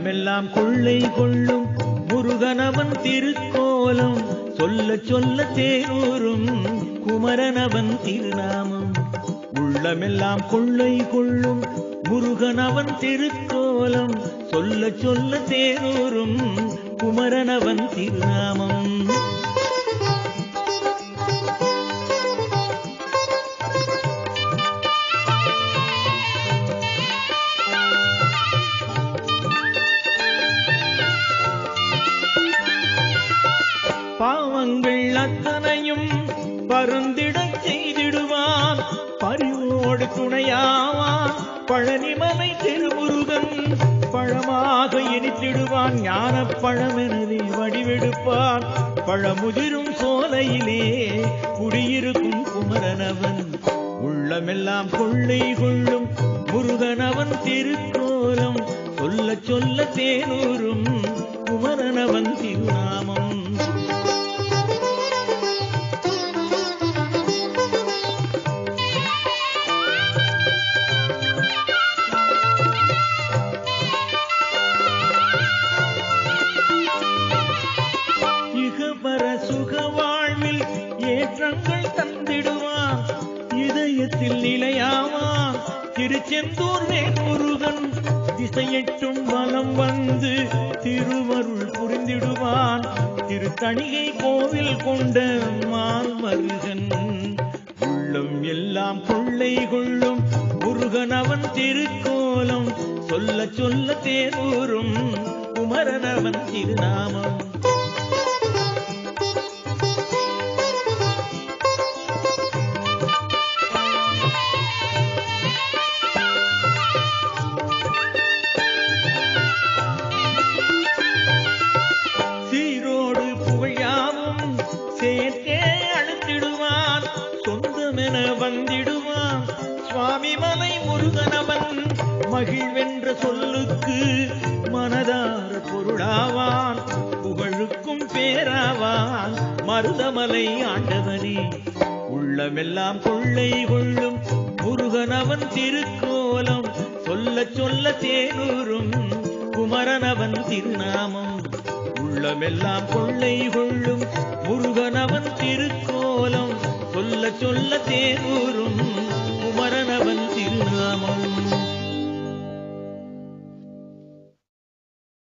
உள்ளமெல்லாம் கொள்ளை கொள்ளும் முருகனவன் திருக்கோலம். சொல்ல சொல்ல தேரூரும் குமரனவன் திருநாமம். உள்ளமெல்லாம் கொள்ளை கொள்ளும் முருகனவன் திருக்கோலம். சொல்ல சொல்ல தேரூரும் குமரனவன் திருநாமம். அத்தனையும் பருந்திடச் செய்திடுவான். பரிவோடு துணையாவான். பழனிமலை திருமுருகன் பழமாக இனித்திடுவான். ஞான பழமெனவே வடிவெடுப்பான். பழமுதிரும் சோலையிலே குடியிருக்கும் குமரனவன். உள்ளமெல்லாம் கொள்ளை கொள்ளும் முருகனவன் திருக்கோலம். சொல்ல சொல்ல தேனூரும் குமரனவன் திருநாமம். ஏற்றங்கள் தந்திடுவான். இதயத்தில் நிலையாவான். திருச்செந்தூர் முருகன் திசையெட்டும் வலம் வந்து திருவருள் புரிந்திடுவான். திருத்தணிகை கோவில் கொண்ட மான்மருகன் உள்ளம் எல்லாம் கொள்ளை கொள்ளும். முருகன் அவன் திருக்கோலம். சொல்ல சொல்ல தேரூரும் குமரன் அவன் திருநாமம். முருகன வந்திடுவான். சுவாமி மலை முருகனவன் மகிழ்வென்ற சொல்லுக்கு மனதார பொருளாவான். புகழுக்கும் பேராவான். மருதமலை ஆண்டவனே உள்ளமெல்லாம் கொள்ளை கொள்ளும் முருகனவன் திருக்கோலம். சொல்ல சொல்ல தேனூரும் குமரனவன் திருநாமம். உள்ளமெல்லாம் கொள்ளை கொள்ளும் முரு